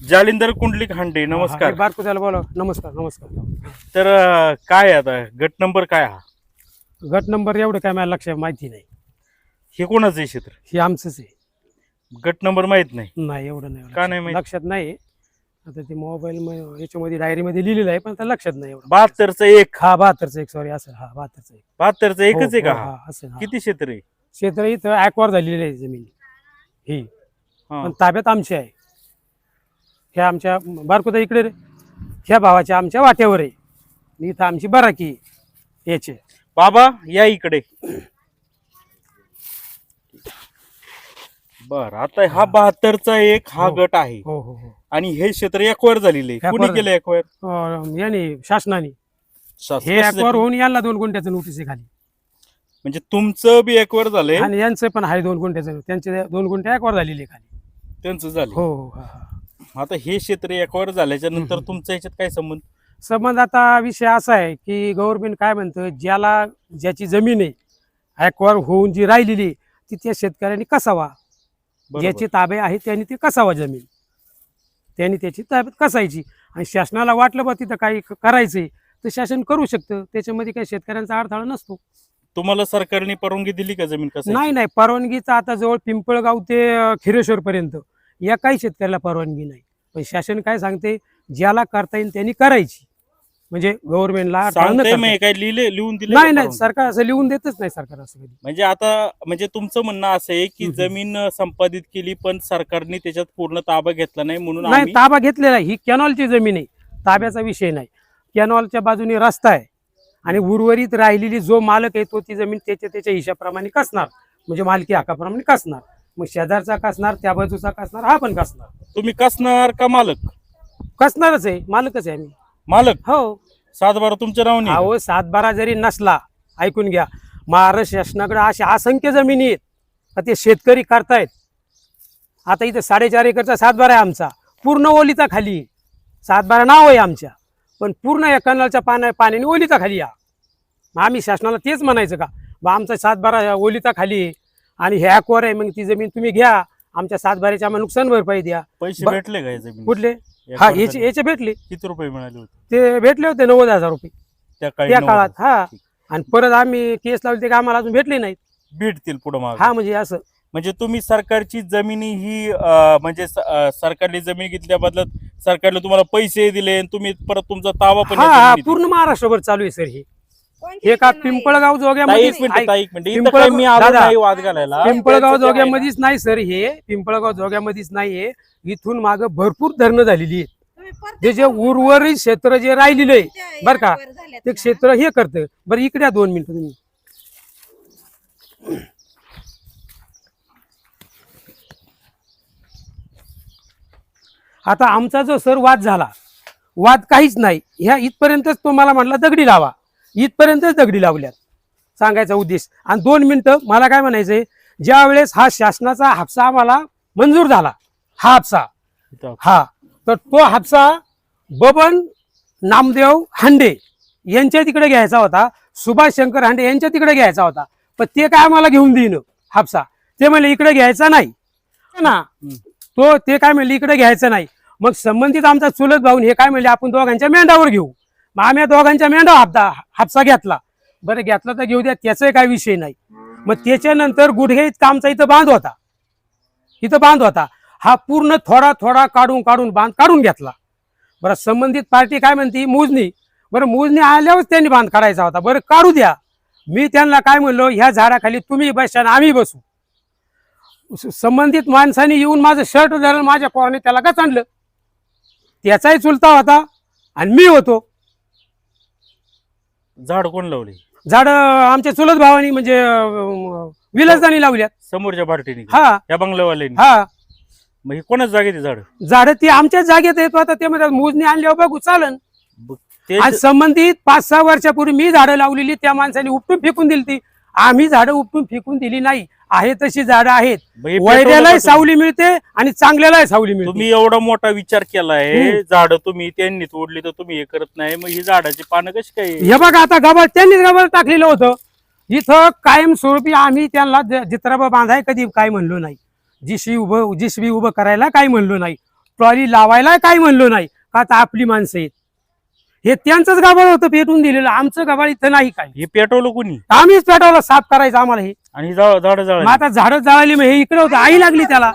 जालिंदर कुंडलिक हांडे नमस्कार. बारको त्याला बोला नमस्कार नमस्कार. तर अं, काय आता? गट नंबर काय हा? गट नंबर एवढं काय मला लक्षात माहिती नाही. हे कोणाचं आहे क्षेत्र? हे आमचंच आहे. गट नंबर माहीत नाही. नाही एवढं नाही का नाही माहिती? लक्षात नाही. आता ते मोबाईल याच्यामध्ये डायरीमध्ये लिहिलेलं आहे पण त्या लक्षात नाही एवढं. बहात्तरचं एक. हा बहात्तरचं एक सॉरी असं हा बहात्तरचं एक. बहात्तरचं एकच आहे हो, का हो, हा? हा, असं हा. किती क्षेत्र आहे? क्षेत्र इथं ॲक्वार झालेली आहे जमीन. ही. हा. पण ताब्यात आमची आहे. ह्या आमच्या बारकुदा इकडे रे. ह्या भावाच्या आमच्या वाट्यावर आहे. इथं आमची बराकी. याचे. बाबा या इकडे. बर आता हा बहात्तरचा एक हा हो. गट आहे. हो हो हो. आणि हे क्षेत्र एकवर झालेले Acquire कुणी. केलं एकवर? अं, याने शासनाने. शासन हे झालं? होऊन यांना दोन गुंठ्याचं नोटीस आहे खाली. म्हणजे तुमचं बी एकवर झालंय? आणि यांचं पण आहे दोन गुंठ्याचं. त्यांचे दोन गुंठे ॲक्वार झालेले आहे खाली. त्यांचं झालं हो हो हा, हा. आता हे क्षेत्र एकवर झाल्याच्यानंतर. तुमच्या ह्याच्यात काय संबंध? संबंध आता विषय असा आहे की गव्हर्नमेंट काय म्हणतं ज्याला ज्याची जमीन आहे ॲक्वार होऊन जी राहिलेली ती त्या शेतकऱ्यांनी कसावा. बरोबर. ज्याची ताबे आहे त्यांनी ती कसावा जमीन. त्यांनी त्याची ताब्यात कसायची. आणि शासनाला वाटलं बा तिथं काही क- करायचंय तर शासन करू शकतं. त्याच्यामध्ये काही शेतकऱ्यांचा अडथळा नसतो. तुम्हाला सरकारने परवानगी दिली का जमीन कसं नाही नाही. परवानगीचा आता जवळ पिंपळगाव ते अं, खिरेश्वर पर्यंत या काही शेतकऱ्याला परवानगी नाही. पण शासन काय सांगते? ज्याला करता येईल त्यांनी करायची. म्हणजे गव्हर्नमेंटला काय लिहिले लिहून दिले नाही नाही सरकार असं लिहून देतच नाही सरकार असं कधी. म्हणजे आता म्हणजे तुमचं म्हणणं असं आहे की. जमीन संपादित केली पण सरकारने त्याच्यात पूर्ण ताबा घेतला नाही म्हणून नाही ताबा घेतलेला ही कॅनॉलची जमीन आहे. ताब्याचा विषय नाही. कॅनॉलच्या बाजूने रस्ता आहे. आणि उर्वरित राहिलेली जो मालक आहे तो ती जमीन त्याच्या त्याच्या हिशाप्रमाणे कसणार? म्हणजे मालकी हक्काप्रमाणे कसणार? मग शेजारचा कसणार त्या बाजूचा कसणार हा पण कसणार. तुम्ही कसणार का मालक? कसणारच आहे मालकच आहे आम्ही मालक? हो. सात बारा तुमच्या नावाने अहो सातबारा जरी नसला ऐकून घ्या महाराष्ट्र शासनाकडे अशा असंख्य जमिनी आहेत. का ते शेतकरी करतायत. आता इथं साडेचार एकरचा सातबारा आहे आमचा. पूर्ण ओलीचा खाली. आहे. सातबारा नाव आहे आमच्या. पण पूर्ण या कनालच्या पाण्या पाण्याने ओलीचा खाली या. मग आम्ही शासनाला तेच म्हणायचं का? बा आमचा सातबारा ओलीचा खाली आहे. आणि हे ॲक्वर आहे मग ती जमीन तुम्ही घ्या. आमच्या सातबाऱ्याची आम्हाला नुकसान भरपाई द्या. पैसे ब- भेटले का या जमीन कुठले? हा याचे याचे भेटले. किती रुपये मिळाले होते? ते भेटले होते नव्वद हजार रुपये. त्या काळी त्या नव्वद. काळात हा. ठीक. आणि परत आम्ही केस लावले ते का आम्हाला अजून भेटले नाहीत. भेटतील पुढे माग. हा म्हणजे असं. म्हणजे तुम्ही सरकारची जमिनी ही अं, म्हणजे स- अं, सरकारने जमीन घेतल्या बदलत सरकारने तुम्हाला पैसे दिले आणि तुम्ही परत तुमचा ताबा पण हा हा जमिनीत- पूर्ण महाराष्ट्रभर चालू आहे सर हे. हे का पिंपळगाव ताई, जोग्यामध्ये एक मिनिट ताई, एक मिनिट. इथं पिंपळ- काय मी आलो दादा, नाही वाद घालायला. पिंपळगाव त्यांचं जोग्यामध्येच नाही सर हे पिंपळगाव जोग्यामध्येच नाहीये इथून माग भरपूर धरणं झालेली आहेत. जे जे उर्वरित क्षेत्र जे राहिलेलं आहे बर का ते क्षेत्र हे करतं. बरं इकडे या दोन मिनिटं तुम्ही. आता आमचा जो सर वाद झाला वाद काहीच नाही. ह्या इथपर्यंतच तो मला म्हटला दगडी लावा. इथपर्यंतच दगडी लावल्यात. सांगायचा उद्देश. आणि दोन मिनिटं मला काय म्हणायचंय? ज्या वेळेस हा शासनाचा हापसा आम्हाला मंजूर झाला हा हापसा. हा. तर तो हापसा बबन नामदेव हांडे यांच्या तिकडे घ्यायचा होता सुभाष शंकर हांडे यांच्या तिकडे घ्यायचा होता. पण ते काय आम्हाला घेऊन देईन हापसा. ते म्हणले इकडे घ्यायचा नाही. ना. तो ते काय म्हणले इकडे घ्यायचं नाही. मग संबंधित आमचा चुलत भाऊन हे काय म्हणले आपण दोघांच्या मेंढावर घेऊ. मग आम्ही दोघांच्या मेंढा हापदा हापसा घेतला. बरं घेतला तर घेऊ द्या त्याचाही काय विषय नाही. मग त्याच्यानंतर गुडघे कामचा इथं बांध होता. इथं बांध होता. हा पूर्ण थोडा थोडा काढून काढून बांध काढून घेतला. बरं संबंधित पार्टी काय म्हणते? मोजणी. बरं मोजणी आल्यावरच त्यांनी बांध काढायचा होता. बरं काढू द्या. मी त्यांना काय म्हणलो? ह्या झाडाखाली तुम्ही बसा आम्ही बसू. संबंधित माणसाने येऊन माझं शर्ट धरलं माझ्या पोराने त्याला का आणलं. त्याचाही चुलता होता आणि मी होतो. झाड कोण लावले? झाड आमच्या चुलत भावानी म्हणजे विलासदानी लावल्यात. समोरच्या पार्टीने. हा. या बंगल्यावाल्यांनी. हा. मग हे कोणाच जागे ते झाड? झाड ती आमच्याच जागेत येतो आता ते म्हणतात मोजणी आणल्यावर बघू चालन. ते आणि संबंधित पाच सहा वर्षापूर्वी मी झाडं लावलेली त्या माणसाने उपटून फेकून दिली ती. आम्ही झाडं उपटून फेकून दिली नाही. आहे तशी झाडं आहेत. पेटवलं वैद्यालाही का? सावली मिळते आणि चांगल्यालाही सावली मिळते. तुम्ही एवढा मोठा विचार केलाय हम्म. झाड तुम्ही त्यांनी तोडली तर तुम्ही हे करत नाही मग ही झाडाची पानं कशी काय? हे बघा आता गबाळ त्यांनीच गबाळ टाकलेलं होतं. इथं कायमस्वरूपी आम्ही त्यांना ज- जित्राबा बांधाय कधी काय म्हणलो नाही. जिशी उभं जिसबी उभं करायला काही म्हणलो नाही. ट्रॉली लावायला काही म्हणलो नाही. का आता आपली माणसं आहेत? हे त्यांचंच गाभाळ होतं पेटून दिलेलं. आमचं गाभाळ इथं नाही काय. हे पेटवलं कोणी? आम्हीच पेटवलं साफ करायचं आम्हाला हे. आणि ही झाड मग जाळ आता झाडं जळाली मग हे इकडे होतं. आई लागली त्याला.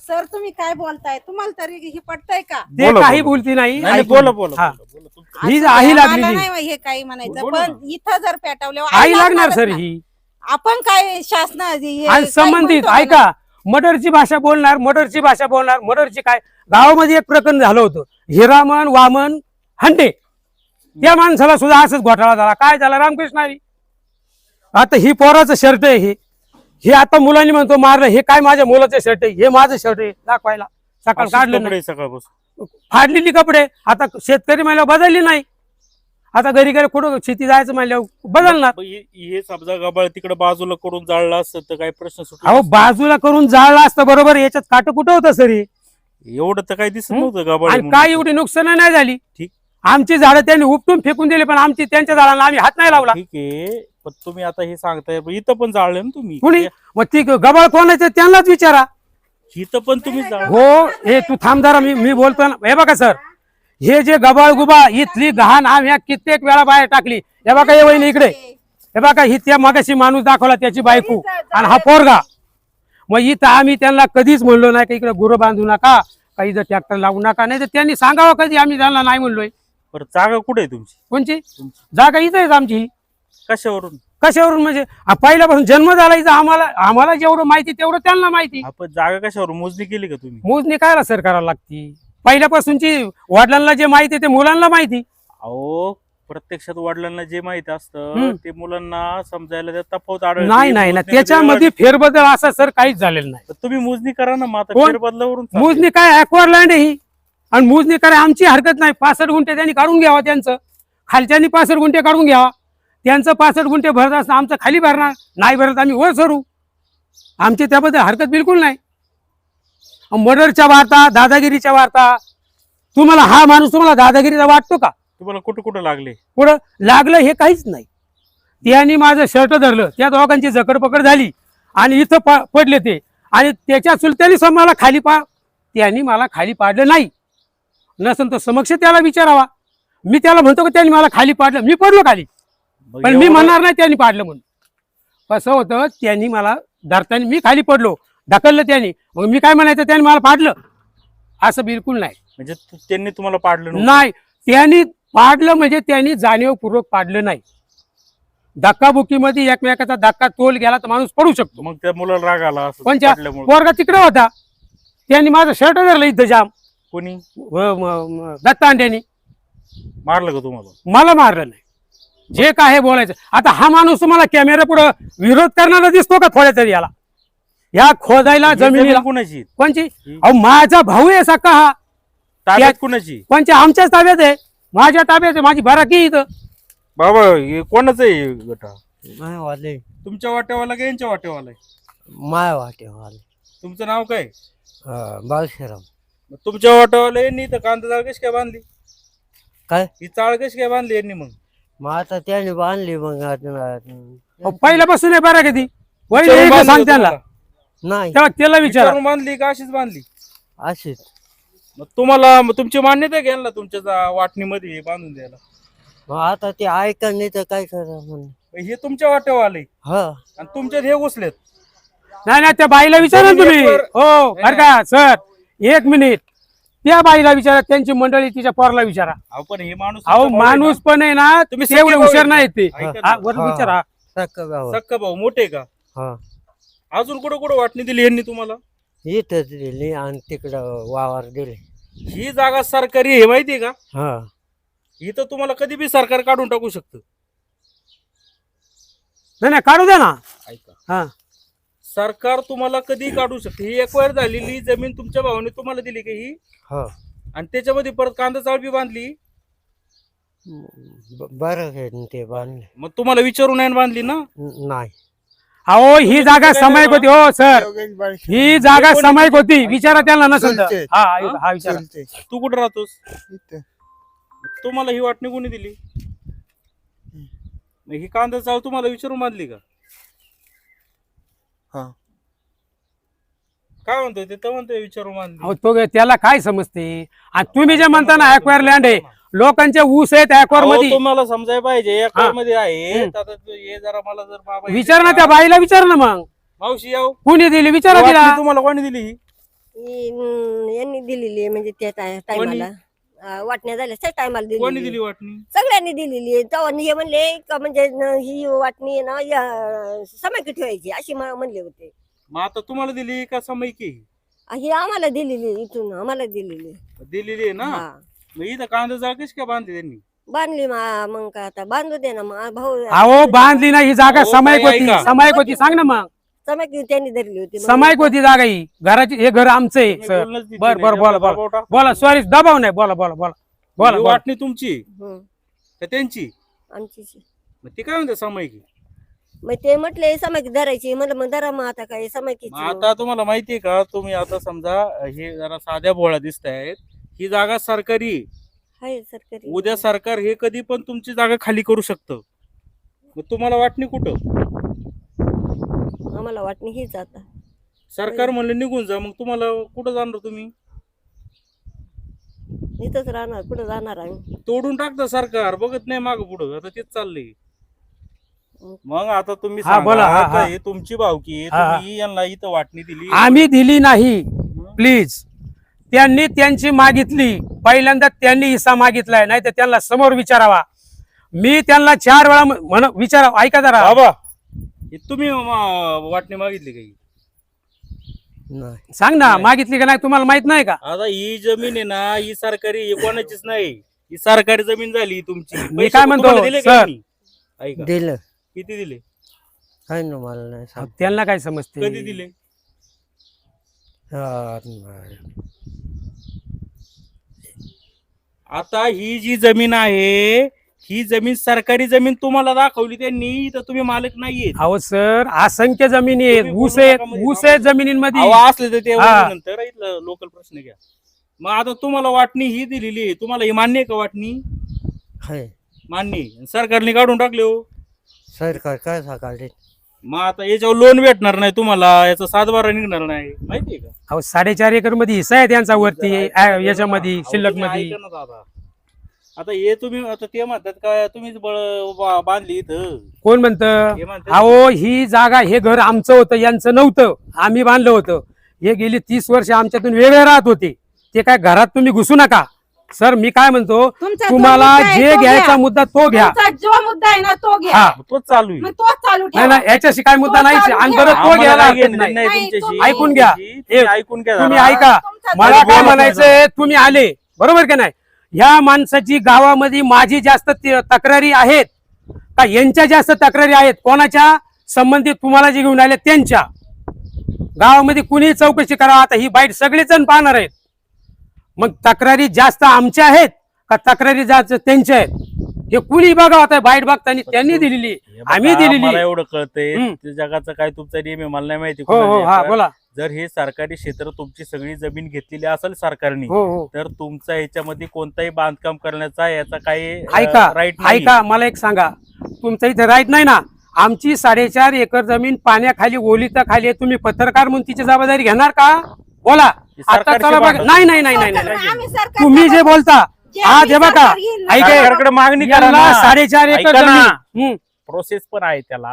सर तुम्ही काय बोलताय? तुम्हाला तरी हे पटतंय का? ते बोला, काही बोला. बोलती नाही. बोला बोला हा. बोला, बोला. ही असं आई मला लागलेली. नाही हे काही म्हणायचं बोला पण इथं जर पेटवल्यावर आई लागणार सर. ही. आपण काय शासन हे आणि काय संबंधित म्हणतो ऐका मडरची भाषा बोलणार मडरची भाषा बोलणार मडरची काय? गावामध्ये एक प्रकरण झालं होतं. हिरामन वामन हंडे. त्या माणसाला सुद्धा असंच घोटाळा झाला. काय झाला? रामकृष्ण हरी आता ही पोराचं शर्ट आहे हे. हे आता मुलांनी म्हणतो मारलं हे काय माझ्या मुलाचं शर्ट आहे? हे माझं शर्ट आहे. दाखवायला. सकाळ काढलं नाही. सकाळपासून. फाडलेली कपडे. आता शेतकरी म्हणल्यावर बदलली नाही. आता घरी घरी कुठं शेती जायचं म्हणल्यावर बदलणार. हे हे समजा गबाळ तिकडे बाजूला करून जाळला असतं तर काही प्रश्न सुटला अहो बाजूला करून जाळलं असतं बरोबर? याच्यात काट कुठं होतं सरी? एवढं तर काही दिसत हं? नव्हतं गबाळ आणि काय एवढी नुकसान नाही झाली. ठीक. आमची झाडं त्यांनी उपटून फेकून दिली पण आमची त्यांच्या झाडांना आम्ही हात नाही लावला. ठीक आहे. पण तुम्ही आता हे सांगताय पण इथं पण जाळले ना तुम्ही. कुणी? मग ती गबाळ कोणाचं त्यांनाच विचारा. इथं पण तुम्ही हो हे तू थांब जरा मी मी बोलतो ना. हे बघा सर. हे जे गबाळ गुबा इथली घाण आम्ही ह्या कित्येक वेळा बाहेर टाकली. हे बघा ये वहिनी इकडे. हे बघा ही त्या मागाशी माणूस दाखवला त्याची बायको आणि हा पोरगा. मग इथं आम्ही त्यांना कधीच म्हणलो नाही का इकडे गुरं बांधू नका का इथं ट्रॅक्टर लावू नका. नाही तर त्यांनी सांगावं कधी आम्ही त्यांना नाही म्हणलोय. बरं जागा कुठे आहे तुमची? कोणची? तुमची. जागा इथं आहे आमची. ही कशावरून? कशावरून म्हणजे आ, पहिल्यापासून जन्म झाला इथं आम्हाला आम्हाला जेवढं माहिती तेवढं त्यांना माहिती. आपण जागा कशावरून? मोजणी केली का तुम्ही? मोजणी कायला सर करायला लागती? पहिल्यापासूनची वडिलांना जे माहिती ते मुलांना माहिती. अहो प्रत्यक्षात वडिलांना जे माहीत असतं. ते मुलांना समजायला त्यात तफावत आढळते. नाही नाही ना मोजणीमध्ये त्याच्यामध्ये फेरबदल असा सर काहीच झालेलं नाही. तर तुम्ही मोजणी करा ना मग आता कोण? फेरबदलावरून. मोजणी काय अक्वारलँड आहे ही? आणि मोजणी काय आमची हरकत नाही. पासष्ट गुंठे त्यांनी काढून घ्यावा त्यांचं. खालच्यांनी पासष्ट गुंठे काढून घ्यावा. त्यांचं पासष्ट गुंठे भरत असतं आमचं खाली भरणार. नाही भरत आम्ही वर सरू. आमची त्याबद्दल हरकत बिलकुल नाही. मर्डरच्या वार्ता दादागिरीच्या वार्ता. तुम्हाला हा माणूस तुम्हाला दादागिरीचा वाटतो का? तुम्हाला कुठं कुठं लागले? पुढं लागलं हे काहीच नाही. त्यांनी माझं शर्ट धरलं. त्या दोघांची जकडपकड झाली. आणि इथं प- पडले ते. आणि त्याच्या चुलत्याने सम मला खाली पा त्यांनी मला खाली पाडलं नाही. नसेल तर समक्ष त्याला विचारावा. मी त्याला म्हणतो की त्यांनी मला खाली पाडलं. मी पडलो खाली. पण मी म्हणणार नाही त्यांनी पाडलं म्हणून. कसं होतं त्यांनी मला धरताना मी खाली पडलो. ढकललं त्यांनी. मग मी काय म्हणायचं? त्यांनी मला पाडलं. असं बिलकुल नाही. म्हणजे त्यांनी तुम्हाला पाडलं. नाही. त्यांनी पाडलं म्हणजे त्यांनी जाणीवपूर्वक पाडलं नाही. धक्काबुक्कीमध्ये एकमेकाचा धक्का तोल गेला तर माणूस पडू शकतो. मग त्या मुलाला राग आला असं पाडल्यामुळं. पोरगा तिकडे होता. त्यांनी माझं शर्ट धरलं इथं जाम. कोणी? व- म- म- दत्तांड्यांनी मारलं का तुम्हाला? मला मारलं नाही. जे काय आहे बोलायचं. आता हा माणूस तुम्हाला कॅमेरा पुढे विरोध करणारा दिसतो का थोड्या तरी याला? या खोदायला ही जमीन जमिनीला कुणाची? कोणची अहो माझा भाऊ आहे सका हा. ताब्यात त्या- कुणाची? कोणच्या? आमच्याच ताब्यात आहे. माझ्या ताब्यात आहे. माझी बराकी आहे इथं. बाबा हे कोणाचं आहे हे गटा? माय वाले तुमच्या वाट्यावाला का यांच्या वाट्यावाला आहे? माय वाटे वाले तुमचं नाव काय? बालशिराम मग तुमच्या वाट्यावाला यांनी तर कांदा जाळ कशी काय बांधली? काय? ही चाळ कशी काय बांधली यांनी मग? मग आता त्याने बांधली मग आता- अहो, पहिल्यापासून आहे बरं कधी सांग का तुम्हाला? नाही. त्याला विचारा. विचारून बांधली का अशीच बांधली? अशीच. मग तुम्हाला मग तुमची मान्यता आहे घ्याल ना तुमच्या वाटणीमध्ये हे बांधून द्यायला? मग आता ते ऐका नाही तर काय करा म्हणून. मग हे तुमच्या वाट्यावाले हा. आणि तुमच्यात हे घुसलेत. नाही नाही त्या बाईला विचारा ना तुम्ही हो बरं का सर. एक मिनिट. त्या बाईला विचारा त्यांची मंडळी तिच्या पोरला विचारा. अहो पण हे माणूस अहो माणूस पण आहे ना तुम्ही सख्खे भाऊ हुशार नाही ते. ऐका हा, ना. वरून हा. विचारा. सक्क भाऊ. मोठे का? हा. अजून कुठं कुठं वाटणी दिली यांनी तुम्हाला? इथंच दिली आणि तिकडं वावर दिले. ही जागा सरकारी आहे माहितीये का? हा. इथं तुम्हाला कधी बी सरकार काढून टाकू शकतं. नाही नाही काढू द्या ना. ऐका. हा. सरकार तुम्हाला कधी काढू शकते? ही एक्वायर झालेली जमीन तुमच्या भावाने तुम्हाला दिली का ही? हो. आणि त्याच्यामध्ये परत कांदा चाळ बी बांधली? ब- बरं आहे न ते बांधले. मग तुम्हाला विचारून नाही बांधली ना? न- नाही. अहो ही जागा समायिक होती. हो सर. ही जागा समायिक होती. विचारा त्यांना नसेल तर. चलते. हा हा विचारा. तू कुठं राहतोस? इथं. तुम्हाला ही वाटणी कोणी दिली. मग ही कांदा चाळ तुम्हाला विचारून बांधली का? हा. काय म्हणतोय ते? तर म्हणतोय विचारू मान अहो तो त्याला काय समजते? आणि तुम्ही जे म्हणता ना अक्वायर लँड आहे लोकांचे ऊस आहेत अक्वायरमध्ये तुम्हाला समजायला पाहिजे मध्ये आहे. हम्म. आता तो हे जरा मला जर बाबा विचार ना त्या बाईला विचार ना मग. मावशी याव कुणी दिली? विचारा तिला. तुम्हाला कोणी दिली ही? ही, यांनी दिलेली आहे म्हणजे त्या टाय- टायमाला अं, वाटण्या झाल्या त्या टायमाला कोणी दिलेली. दिली वाटणी? सगळ्यांनी दिलेली आहे. तेव्हा हे म्हणले का म्हणजे न- ही वाटणी आहे ना या समाकी ठेवायची अशी म- म्हणले होते. मग आता तुम्हाला दिली का समयकी? ही आम्हाला दिलेली इथून आम्हाला दिलेली आहे. दिलेली आहे ना? हा. मग इथं कांदा जाळ कशी काय बांधली त्यांनी? बांधली मा- मग का आता बांधू दे ना मग भाऊ अहो बांधली ना ही जागा अहो, समायक ताई, होती ऐका. समायक होती सांग ना मग. समाकी त्यांनी धरली होती समायक जागा ही. घराची हे घर आमचं आहे सर. बोलणंच बर नाही. बर बोला दबाव बोला. बोला सॉरी दबाव नाही. बोला बोला बोला. बोला ही बोला. वाटणी तुमची? हम्म, का त्यांची. मग ते काय म्हणते समयकी? मग ते म्हटले समाकी धरायची. म्हणलं मग धरा मग आता काय समाकीची मग आता तुम्हाला माहितीये का? तुम्ही आता समजा हे जरा साध्या भोळ्या दिसत आहेत. ही जागा सरकारी. आहे. आहे सरकारी. उद्या सरकार हे कधी पण तुमची जागा खाली करू शकतं. मग तुम्हाला वाटणी कुठं? आम्हाला वाटणी हीच आता सरकार म्हणलं निघून जा मग तुम्हाला कुठं जाणार तुम्ही? इथंच राहणार कुठं जाणार आम्ही? तोडून टाकतं सरकार बघत नाही माग पुढं आता तेच चाललंय. मग? आता तुम्ही हा, सांगा, बोला, हा, आता हा. हे तुमची भावकी आहे, हा, हा. तुम्ही यांना इथं वाटणी दिली. आम्ही दिली नाही प्लीज. त्यांनी त्यांची मागितली पहिल्यांदा त्यांनी हिस्सा मागितलाय नाही तर त्यांना समोर विचारावा. मी त्यांना चार वेळा म्हण विचारावा ऐका जरा. बाबा हे तुम्ही म- वाटणी मागितली काही नाही. सांग ना. मागितली का नाही तुम्हाला माहीत नाही का? आता ही जमीन आहे ना ही सरकारी ही कोणाचीच नाही. ही सरकारी जमीन झाली तुमची. पैसे काय म्हणतो, तुम्हाला दिले का सर? यांनी? ऐका. दिलं. किती दिले? काय ना मला नाही सांग त्यांना काय समजते? कधी दिले? हा, नाही. आता ही जी जमीन आहे ही जमीन सरकारी जमीन तुम्हाला दाखवली त्यांनी तर तुम्ही मालक नाहीये अहो सर असंख्य जमिनी आहेत. तुम्ही ऊस आहेत. ऊस आहेत जमिनींमध्ये. अहो, असले तर ते हा. नंतर इथलं लोकल प्रश्न घ्या. मग आता तुम्हाला वाटणी ही दिलेली आहे. तुम्हाला ही मान्य आहे का वाटणी? आहे मान्य आहे. सरकारने काढून टाकले हो. सरकार काय सकाळी मग आता याच्यावर लोन भेटणार नाही तुम्हाला. याचा सातबारा निघणार नाही. माहितीये का? अहो साडेचार एकरमध्ये हिस्सा आहे त्यांचा वरती अ, याच्यामध्ये. शिल्लकमध्ये. आता हे तुम्ही आता ते म्हणतात का तुम्हीच बळ बा- बांधली इथं. कोण म्हणतं? हे म्हणतात अहो ही जागा हे घर आमचं होतं यांचं नव्हतं. आम्ही बांधलं होतं. हे गेली तीस वर्ष आमच्यातून वेगळे राहत होते. ते काय घरात तुम्ही घुसू नका. सर मी काय म्हणतो तुमचा जो तुम्हाला मुद्दा आहे जे तो घ्यायचा घ्या. मुद्दा तो घ्या. तुमचा जो मुद्दा आहे ना तो घ्या. हा. तोच चालू आहे. मग तोच चालू नाही ठेवा. ना याच्याशी काय मुद्दा तो चालू आणि घ्या. परत तो आम्हाला घ्यायला काही हरकत घेणं नाही. नाही नाही, तुमच्याशी. ऐकून घ्या. तुम्ही हे- ऐकून घ्या तुम्ही जरा. ऐका. तुमचा मला काय म्हणायचंय तुम्ही आले. बरोबर का नाही? ह्या माणसाची गावामध्ये माझी जास्त तक्रारी आहेत का यांच्या जास्त तक्रारी आहेत? कोणाच्या संबंधित तुम्हाला जे घेऊन आले त्यांच्या? गावामध्ये कुणी चौकशी करा? आता ही बाईट सगळेच जण पाहणार आहेत. मग तक्रारी जास्त आमच्या आहेत का तक्रारी जास्त त्यांच्या आहेत? हे कुणी बघा आता बाईट बघताना? त्यांनी दिलेली. आम्ही दिलेली. एवढं कळतंय. जगाचा काय तुमचा नियम आहे मला नाही माहिती हो हो हा. बोला. जर हे सरकारी क्षेत्र तुमची सगळी जमीन घेतलेली असेल सरकारने हो हो तर तुमचा याच्यामध्ये कोणताही बांधकाम करण्याचा याचा काही ऐका राईट ऐका मला एक सांगा तुमचं इथे राईट नाही ना आमची साडेचार एकर जमीन पाण्याखाली ओलीता खाली आहे. तुम्ही पत्रकार म्हणून तिची जबाबदारी घेणार का बोला आता सरकारची चला बघा. नाही नाही नाही नाही सरकार- नाही आम्ही सरकार- तुम्ही जे बोलता जे आज आम्ही हे बघा सरकार घेईल ना, ऐका सरकारकडे मागणी करा यांना ना. साडेचार एकर ऐका ना. जमीन. प्रोसेस पण आहे त्याला.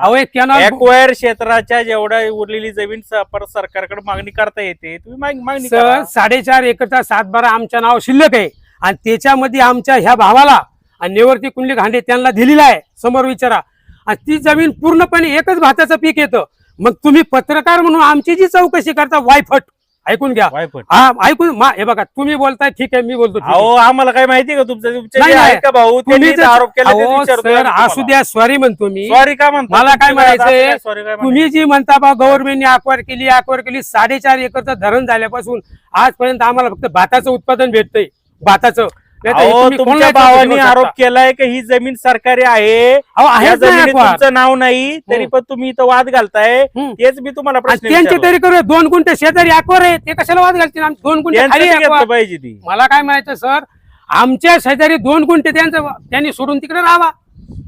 एक्वायर क्षेत्राच्या जेवढ्या उरलेली जमीन सरकारकडे मागणी करता येते तुम्ही माग- मागणी साडेचार एकरचा सातबारा आमच्या नाव शिल्लक आहे. आणि त्याच्यामध्ये आमच्या ह्या भावाला आणि नेवरती कुंडली घांडे त्यांना दिलेला आहे. समोर विचारा. आणि ती जमीन पूर्णपणे एकच भाताचं पीक येतं. मग तुम्ही पत्रकार म्हणून आमची जी चौकशी करता वायफट. ऐकून घ्या. हा ऐकून मा- हे बघा तुम्ही बोलताय ठीक आहे मी बोलतो ठीक आहे. अहो आम्हाला काय माहिती का तुमचं? तुमचे नाही, जे नाही. आहेत का भाऊ त्यांनी तुम्ही आरोप केला अहो, सर असू द्या सॉरी म्हणतो मी. सॉरी का म्हणता? मला काय म्हणायचंय, सॉरी काय तुम्ही जी म्हणता बा गव्हर्नमेंटने अक्वायर केली अक्वायर केली साडेचार एकरचं धरण झाल्यापासून आजपर्यंत आम्हाला फक्त भाताचं उत्पादन भेटतंय. भाताचं. अहो तुमच्या भावाने. आरोप केलाय की ही जमीन सरकारी आहे या जमिनीत. तुमचं नाव नाही तरी हम्म. पण तुम्ही इथं वाद घालताय हम्म. तेच मी तुम्हाला प्रश्न त्यांचे. तरी करू दोन गुंठे शेजारी अक्वार आहे ते कशाला वाद घालतील दोन गुंठे त्यांचं खाली ते घेतलं acquire. पाहिजे ती मला काय म्हणायचं सर आमच्या शेजारी दोन गुंठे त्यांचं त्यांनी सोडून तिकडे राहावा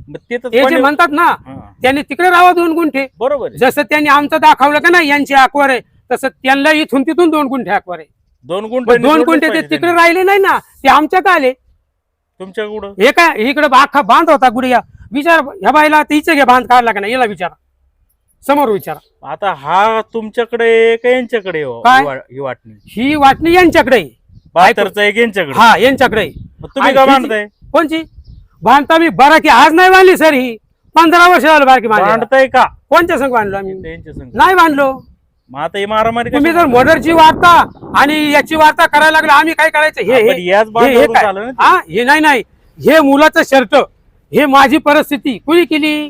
मग ते तर ते जे कोणी- म्हणतात ना हा, त्यांनी तिकडे राहावा दोन गुंठे बरोबर आहे. जसं त्यांनी आमचं दाखवलं का नाही यांची अक्वार आहे तसं त्यांना इथून तिथून दोन गुंठे अकवार आहे दोन गुंठे दोन गुंठे ते तिकडे राहिले नाही ना ते आमच्या का आले. तुमच्या कुठं? हे काय इकडे अख्खा बांध होता गुडिया विचार ह्या बाईला तिचे घे बांध काढला का नाही याला विचारा. समोर विचारा. आता हा तुमच्याकडे का यांच्याकडे हो, काय? ही वाटणी. ही वाटणी यांच्याकडे. आहे. बहात्तरचा एक यांच्याकडे. हा यांच्याकडे. आहे. मग तुम्ही आणि का हिची- मांडताय कोणची? बांधता मी बराकी आज नाही बांधली सर ही. पंधरा वर्ष झालं बारकी बांधली. मांडताय का? कोणत्या संघ बांधलो आम्ही? त्यांच्या संग नाही बांधलो. मग आता ही मारामारी तुम्ही जर मर्डरची वार्ता आणि याची वार्ता करायला लागले आम्ही काय करायचं? हे हे याच काय? झालं ना ते. हा हे नाही नाही. हे मुलाचं शर्ट हे माझी परिस्थिती. कुणी केली?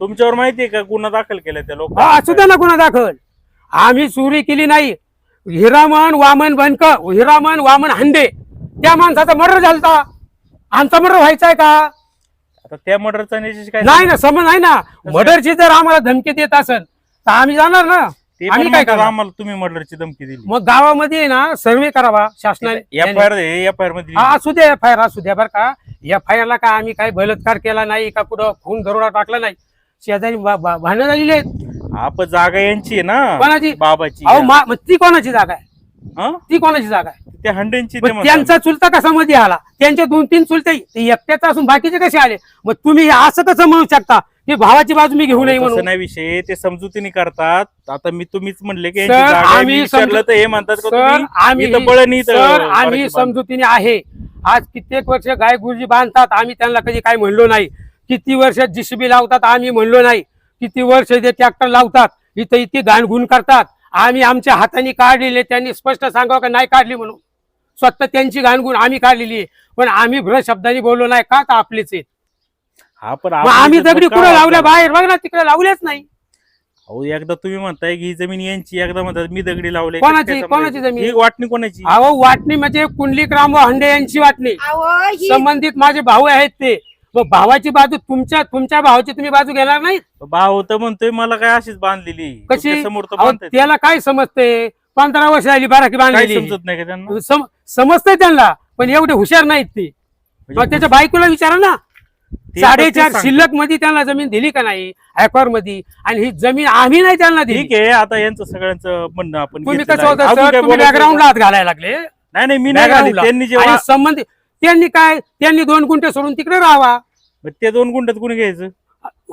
तुमच्यावर माहितीये का गुन्हा दाखल केला त्या लोक हा, असू द्या ना गुन्हा दाखल. आम्ही चोरी केली नाही. हिरामन वामन बनक हिरामन वामन हंडे. त्या माणसाचा मर्डर झालता आमचा मर्डर व्हायचा आहे का? आता त्या मर्डरचा काय नाही ना समज नाही ना. मर्डरची जर आम्हाला धमकी देत असेल तर आम्ही जाणार ना. ते आम्ही काय करणार? आम्हाला तुम्ही मर्डरची धमकी दिली. मग गावामध्ये ना सर्वे करावा शासनाने. F I R F I आरमध्ये हा असू द्या एफ आय आर असू द्या बरं का. एफ आय आर ला काय आम्ही काही बलात्कार केला नाही का कुठं खून दरोडा टाकला नाही? शेजारी बा- भांडणं झालेली आहेत. आप जागा यांची आहे ना कोणाची? बाबाची. अहो मा- मग ती कोणाची जागा आहे? हा? ती कोणाची जागा आहे? त्या हंड्यांची ते मग म्हणतात. त्यांचा चुलता कसा मध्ये आला? त्यांचे दोन तीन चुलते ते एकट्याचा असून बाकीचे कसे आले? मग तुम्ही हे असं कसं म्हणू शकता? की भावाची बाजू मी घेऊ नये म्हणून. नाही विषय ते समजुतीने करतात. आता मी तुम्हीच म्हणले की सर, यांची जागा आहे. आम्ही मी विचारलं समजू- तर हे म्हणतात का सर तुम्ही? आम्ही इथं बळणी इथं सर आम्ही बांध- समजुतीने आहे. आज कित्येक वर्ष गाय गुरुजी बांधतात आम्ही त्यांना कधी काय म्हणलो नाही. किती वर्ष जिसीबी लावतात आम्ही म्हणलो नाही. किती वर्ष ते ट्रॅक्टर लावतात इथं इतकी गाणगुण करतात. आम्ही आमच्या हाताने काढलेले त्यांनी स्पष्ट सांगावं का नाही काढली म्हणून? स्वतः त्यांची गाणगुण आम्ही काढलेली आहे. पण आम्ही भ्र शब्दांनी बोललो नाही का तर आपलेच आहेत? हा पण मग आपण आम्ही इथं दगडी का कुठं लावल्या? बाहेर बघ ना तिकडे लावल्याच नाही. अहो एकदा तुम्ही म्हणताय की ही जमीन यांची एकदा म्हणतात मी दगडी लावले. कोणाची? काय कोणाची? जमीन? ही वाटणी कोणाची? अहो वाटणी म्हणजे कुंडलिक रामभाऊ हंडे यांची वाटणी. अहो ही संबंधित माझे भाऊ आहेत ते. मग भावाची बाजू तुमच्या तुमच्या भावाची तुम्ही बाजू घेणार नाही? भाव तर म्हणतोय मला काय अशीच बांधलेली? कशी? तुमच्यासमोर तर अहो, बांधतायत. त्याला काय समजते पंधरा वर्ष झाली बाराकी काय बांधलेली. समजत नाही का त्यांना? सम- समजतंय त्यांना पण एवढे हुशार नाहीत ते. मग म्हणजे त्याच्या बायकोला विचारा ना. साडेचार शिल्लकमध्ये त्यांना जमीन दिली का नाही? ऍक्वारमध्ये आणि ही जमीन आम्ही नाही त्यांना दिली. ठीक आहे आता यांचं सगळ्यांचं म्हणणं आपण तुम्ही कसं. होतं सर तुम्ही बॅकग्राऊंडला? हात. घालायला लागले. नाही नाही मी नाही. त्यांनी जेव्हा संबंधित त्यांनी काय त्यांनी दोन गुंठे सोडून तिकडे राहावा. ते दोन गुंठ्यात कुणी घ्यायचं?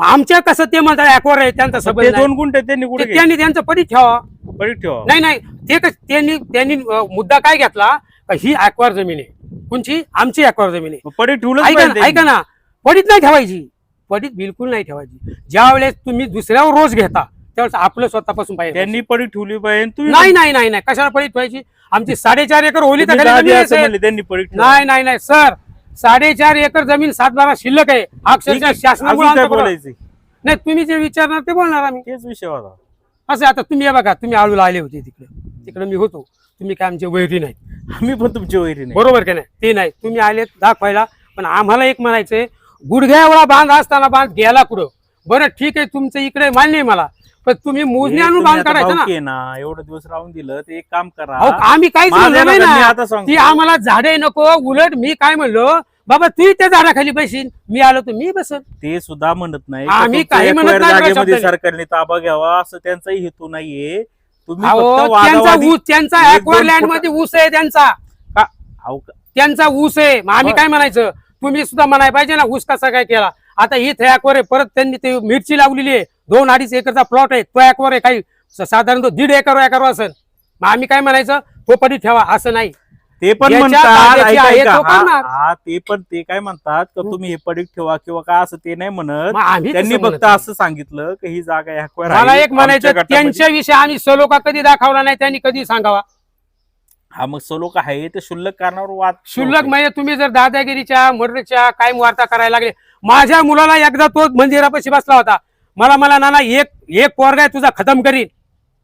आमच्या कसं ते म्हणतात ऍक्वार आहे त्यांचा संबंध. दोन गुंठ्यात त्यांनी कुठे त्यांनी त्यांचं पडी ठेवा. पडीत ठेवा. नाही नाही. ते त्यांनी त्यांनी मुद्दा काय घेतला? ही ऍक्वार जमीन आहे. कोणची? आमची ऍक्वार जमीन आहे. पडीत ठेवलं ऐका ना. पडीत नाही ठेवायची. पडीत बिलकुल नाही ठेवायची. ज्या वेळेस तुम्ही दुसऱ्यावर रोज घेता त्यावेळेस आपलं स्वतःपासून पाहिजे त्यांनी पडीत ठेवली पाहिजे तुम्ही नाही नाही नाही नाही. कशाला पडीत ठेवायची? आमची साडेचार एकर होली तुम्ही तर आधी असं म्हणले, त्यांनी पडीत. नाही नाही नाही सर. साडेचार एकर जमीन सात बारा शिल्लक आहे. अक्षरशः. शासनामुळे अजून काय. बोलायचं? नाही तुम्ही जे विचारणार ते बोलणार आम्ही. तेच विषय होता. असं आता तुम्ही हे बघा तुम्ही आळूला आले होते तिकडे. तिकडे मी होतो. तुम्ही काय आमचे वैरी नाही आम्ही पण तुमची वैरी नाही. बरोबर का नाही? ते नाही. तुम्ही आले दाखवायला. पण आम्हाला एक म्हणायचंय गुडघ्या एवढा बांध असताना बांध गेला कुठं? बरं ठीक आहे तुमचं इकडे मान्य मला. पण तुम्ही मोजणी आणून बांध काढायचं ना. ना एवढं दिवस राहून दिलं ते एक काम करा. अहो आम्ही काहीच म्हणलो नाही मी ना. सांगतो. ती आम्हाला झाडे नको उलट मी काय म्हणलो बाबा तू त्या झाडाखाली बसीन मी आलो तर मी बसन. ते सुद्धा म्हणत नाही. का आम्ही काही म्हणत acquired नाही बरं जागेमध्ये शब्दाने. सरकारने ताबा घ्यावा असं त्यांचाही हेतू नाहीये. तुम्ही अहो फक्त त्यांचा वादावादी- ऊस त्यांचा एक ऍक्वार लँड फुट- मध्ये ऊस आहे त्यांचा. अहो, त्यांचा ऊस आहे. मग आम्ही बरं. काय म्हणायचं? तुम्ही सुद्धा म्हणाय पाहिजे ना ऊस कसा काय केला? आता इथे ऍक्वर आहे परत त्यांनी ते मिरची लावलेली आहे. दोन अडीच एकरचा प्लॉट आहे. तो ऍक्वर आहे काही साधारण तो दीड एकर एकर असेल. मग आम्ही काय म्हणायचं? तो पडी ठेवा असं नाही. ते पण म्हणतात तो हा-. हा पण ते काय म्हणतात का तुम्ही हे पडीक ठेवा किंवा काय असं ते नाही म्हणत. त्यांनी फक्त. असं सांगितलं की ही जागा मला. एक म्हणायचं त्यांच्याविषयी आम्ही सलोका कधी दाखवला नाही त्यांनी कधी सांगावा? हा मग सलोक आहे ते शुल्लक कारणावर वाद शुल्लक म्हणजे तुम्ही जर दादागिरीच्या मर्डरच्या कायम वार्ता करायला लागले माझ्या मुलाला एकदा तो मंदिरापाशी बसला होता. मला मला नाना एक एक पोरगा आहे तुझा खतम करीन.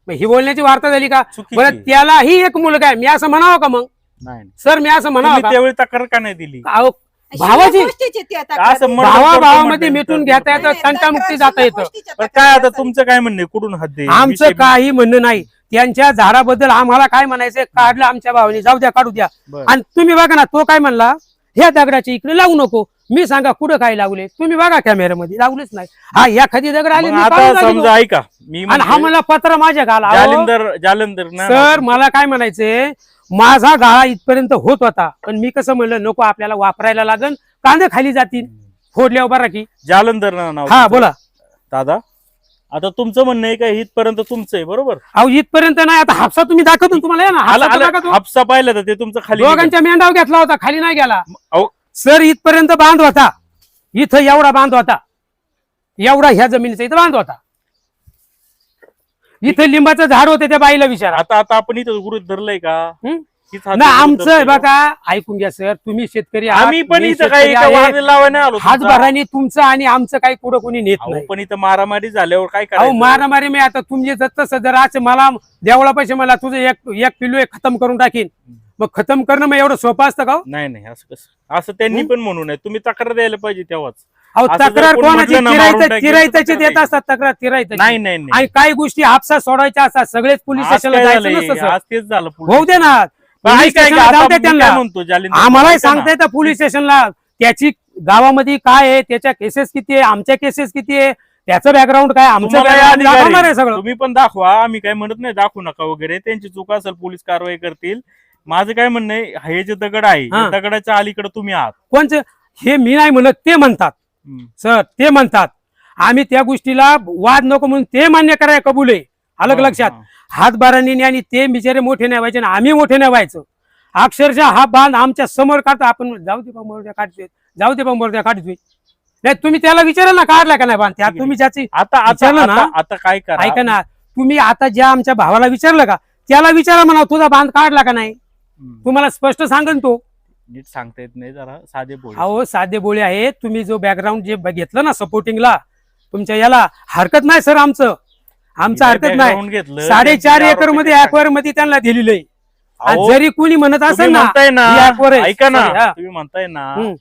मग ही बोलण्याची वार्ता झाली का? चुकीची. बरं. त्यालाही एक मुलगा आहे. मी असं म्हणावं का मग? नाही नाही. सर मी असं म्हणावं तुम्ही का? त्यावेळी तक्रार का नाही दिली? अहो, भावाची गोष्टीची ती आता असं भावा भावामध्ये मिटून घेता येतं नाही, तंटामुक्ती जाता येतं. काय आता. तुमचं काय म्हणणे कुठून हद्द आमचं विषय- काही म्हणणं नाही. त्यांच्या झाडाबद्दल आम्हाला काय म्हणायचं काढलं आमच्या भावाने. जाऊ द्या काढू द्या. बरं. आणि तुम्ही बघा ना तो काय म्हणला? ह्या दगडाच्या इकडे लावू नको. मी सांगा कुठं काय लावले? तुम्ही बघा कॅमेऱ्यामध्ये. लावलेच नाही. हा या कधी दगड आले मग मी आता काढून टाकलो. समजा ऐका मी आणि हा म्हणतोय, मला पत्र माझ्या अहो, जालिंदर जालंधर ना सर मला काय म्हणायचंय? माझा गाळा इथपर्यंत होत होता. पण मी कसं म्हणलं नको आपल्याला वापरायला लागन कांदे खाली जातील. फोडल्यावर बरा की. जालंधर ना नाव. हा. बोला. दादा आता तुमचं म्हणणं आहे का इथपर्यंत तुमचं आहे बरोबर? अहो इथपर्यंत नाही आता हापसा तुम्ही दाखवतो ना, तुम्हाला या ना आला हापसा तर आला. दाखवतो. हापसा पाहिलं तर ते तुमचं खाली निघालं. दोघांच्या मेंढाव घेतला होता खाली नाही गेला. अहो, सर इथपर्यंत बांध होता. इथं एवढा बांध होता. एवढा ह्या जमिनीचा इथं बांध होता. इथं लिंबाचं झाड होते त्या बाईला विचारा आता आता आपण इथं गृहित धरलंय का हं? हीच हात ना आमचं का? बघा ऐकून घ्या सर तुम्ही शेतकरी आहात, आम्ही पण मी इथं काही शेतकरी आहे. लावायला आलो तुमचा. तुमचं आणि आमचं काही पुढं कोणी नेत अहो, नाही पण इथं मारामारी झाल्यावर काय अहो करायचं मारामारी मी आता तुम्ही जर तसं जर असं मला देवळा पैसे मला तुझं एक एक पिलू एक खतम करून टाकीन मग खतम करणं मग एवढं सोपं असतं का हो? नाही नाही असं कसं असं त्यांनी? पण म्हणू नये तुम्ही तक्रार द्यायला पाहिजे तेव्हाच अहो असं जर तक्रार कोण कोणाची? म्हटलं ना, मारून किरायचं टाकेल, किरायताची तर देत? असतात तक्रार किरायताची नाही नाही नाही. आणि काही गोष्टी हापसा सोडायच्या असतात. सगळेच पोलीस आज स्टेशनला काय जायचं झालंय? नसतं सर. आज तेच झालं होऊ दे ना. पण पोलीस ऐका, ऐका, स्टेशनला आता जाऊ दे मी काय त्यांना म्हणतो जालिंदर आम्हालाही ऐका ना. सांगता येतं पोलीस स्टेशनला त्याची गावामध्ये काय आहे त्याच्या केसेस किती आहे आमच्या केसेस किती आहे त्याचं बॅकग्राऊंड काय आमचं तुम्हाला background अधिकार दाखवणार आहे. सगळं. तुम्ही पण दाखवा आम्ही काय म्हणत नाही दाखवू नका वगैरे. त्यांची चूक असेल पोलीस कारवाई करतील. माझं काय म्हणणं आहे हे जे दगड आहे हा. दगडाच्या अलीकडे तुम्ही आहात. कोणचं? हे मी नाही म्हणत ते म्हणतात. सर ते म्हणतात आम्ही त्या गोष्टीला वाद नको म्हणून ते मान्य करायला कबूल आहे. अलग लक्षात. हा. हातबारांनी आणि ते बिचारे मोठे नाही व्हायचे आणि आम्ही मोठे नाही व्हायचं. अक्षरशः हा बांध आमच्यासमोर काढतो. आपण जाऊ दे बंबरद्या काढतोय. जाऊ दे बंबरद्या काढतोय. नाही तुम्ही त्याला विचारा ना काढला का नाही बांध त्या. तुम्ही ज्याची आता विचारलं ना? आता- काय करा? ऐका ना तुम्ही आता ज्या आमच्या भावाला विचारलं का त्याला विचारा म्हणा तुझा बांध काढला का नाही. तुम्हाला स्पष्ट सांगन तो. नीट सांगता येत नाही जरा साधे बोल अहो साधे बोळे आहेत तुम्ही जो बॅकग्राऊंड जे ब- घेतलं ना सपोर्टिंगला तुमच्या याला हरकत नाही सर आमचं आमचं हरकत नाही घेतलं साडेचार त्यांची एकरमध्ये आरोपी ऍक्वायरमध्ये त्यांना दिलेलं आहे अहो, जरी कोणी म्हणत तुम्ही असेल ना म्हणताय ना ही ऍक्वायर आहे. ऐका ना Sorry, हा. तुम्ही म्हणताय ना हम्म.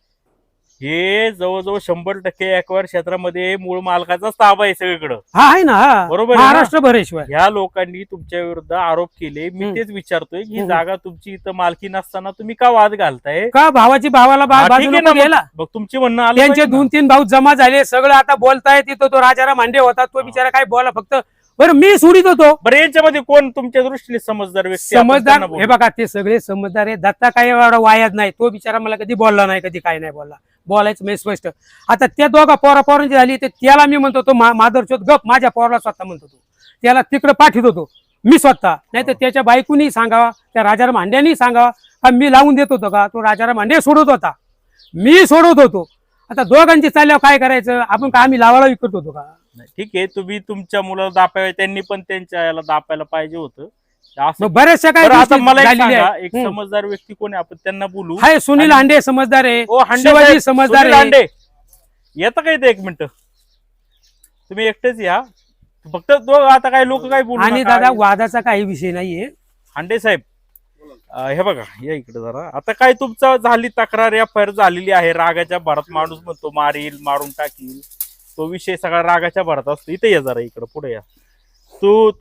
हे जवळजवळ शंभर टक्के ऍक्वायर क्षेत्रामध्ये मूळ मालकाचाच ताबा आहे सगळीकडं हा आहे ना हा. बरोबर आहे ना? महाराष्ट्र भरेश्वर ह्या लोकांनी तुमच्या विरुद्ध आरोप केले मी हम्म. तेच विचारतोय की ही हम्म. जागा तुमची इथं मालकी नसताना तुम्ही का वाद घालताय का भावाची भावाला बा- हा, ठीक बाजूला आहे ना, नको घ्यायला मग मग तुमची म्हणणं आलं त्यांचे पाहिजे ना. दोन तीन भाऊ जमा झाले सगळं आता बोलताय तिथं तो राजाराम मांडे होता तो बिचारा काय बोला फक्त बरं मी सोडित होतो. बरं यांच्यामध्ये कोण तुमच्या दृष्टीने समजदार व्यक्ती? आपण समजदार त्यांना बोलू. हे बघा ते सगळे समजदार आहे दत्ता काय एवढा वायात नाही. तो बिचारा मला कधी बोलला नाही कधी काय नाही बोलला. बोलायचं मी स्पष्ट. आता त्या दोघा पोरा पोरांची झाली तर त्याला मी म्हणतो तो मा- गप माझ्या पोराला स्वतः म्हणतो तो. त्याला तिकडे पाठवत होतो मी स्वतः. नाही तर त्याच्या बायकोनी सांगावा त्या राजाराम हांड्यांनी सांगावा का मी लावून देत होतो का? तो राजाराम हांडे सोडत होता. मी सोडत होतो. आता दोघांची चालल्यावर काय करायचं? आपण का आम्ही लावायला विकत होतो का? ठीक आहे. तुम्ही तुमच्या मुलाला दापाय त्यांनी पण त्यांच्या याला दापायला पाहिजे होतं. असं बऱ्याचशा काय बरं, आता गोष्टी मला एक झालेल्या सांगा आहेत. एक हम्म. समजदार व्यक्ती कोण आहे? आपण त्यांना बोलू. हाय सुनील हांडे समजदार आहे. ओ हांडे शिवाजी साहेब, समजदार सुनील आहे. हांडे. येतं का इथे एक मिनिट? तुम्ही एकटेच या. फक्त दोघं आता काय लोक काय बोलू आणि नका. दादा वादाचा काही विषय नाहीये. हांडे साहेब अं, हे बघा या इकडे जरा. आता काय तुमचं झाली तक्रार या फैर झालेली आहे. रागाच्या भरात माणूस म्हणतो मारील मारून टाकील. तो विषय सगळा रागाच्या भरात असतो. इथे या जरा इकडं पुढे या. तू तू